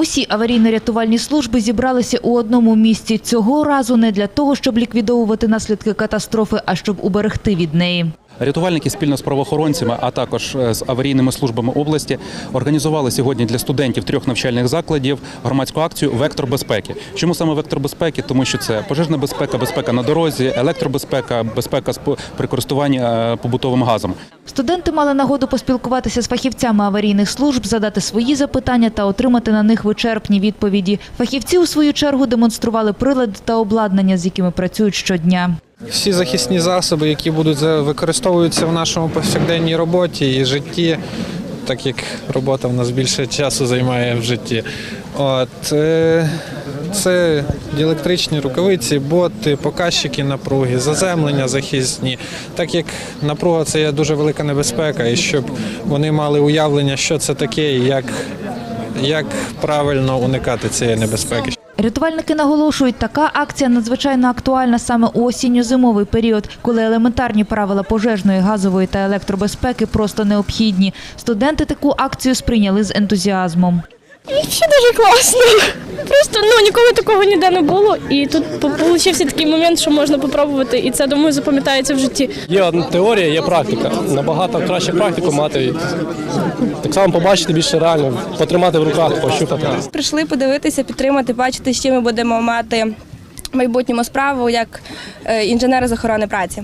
Усі аварійно-рятувальні служби зібралися у одному місці. Цього разу не для того, щоб ліквідовувати наслідки катастрофи, а щоб уберегти від неї. Рятувальники спільно з правоохоронцями, а також е, з аварійними службами області організували сьогодні для студентів трьох навчальних закладів громадську акцію Вектор безпеки. Чому саме вектор безпеки? Тому що це пожежна безпека, безпека на дорозі, електробезпека, безпека при користуванні е, побутовим газом. Студенти мали нагоду поспілкуватися з фахівцями аварійних служб, задати свої запитання та отримати на них вичерпні відповіді. Фахівці у свою чергу демонстрували прилади та обладнання, з якими працюють щодня. Всі захисні засоби, які будуть використовуються в нашому повсякденній роботі і житті, так як робота в нас більше часу займає в житті. От, е, це діелектричні рукавиці, боти, показчики напруги, заземлення захисні. Так як напруга це є дуже велика небезпека, і щоб вони мали уявлення, що це таке і як, як правильно уникати цієї небезпеки. Рятувальники наголошують, така акція надзвичайно актуальна саме у осінньо-зимовий період, коли елементарні правила пожежної, газової та електробезпеки просто необхідні. Студенти таку акцію сприйняли з ентузіазмом. Ще дуже класно. Просто ну ніколи такого ніде не було. І тут получився такий момент, що можна попробувати, і це думаю запам'ятається в житті. Є одна теорія, є практика. Набагато краще практику мати. Так само побачити більше реально, потримати в руках, пощупати. Прийшли подивитися, підтримати, бачити, з чим ми будемо мати в майбутньому справу як е, інженери з охорони праці.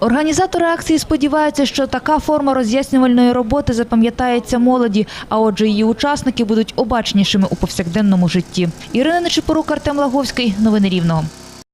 Організатори акції сподіваються, що така форма роз'яснювальної роботи запам'ятається молоді, а отже, її учасники будуть обачнішими у повсякденному житті. Ірина Нечипорук, Артем Лаговський. Новини Рівного.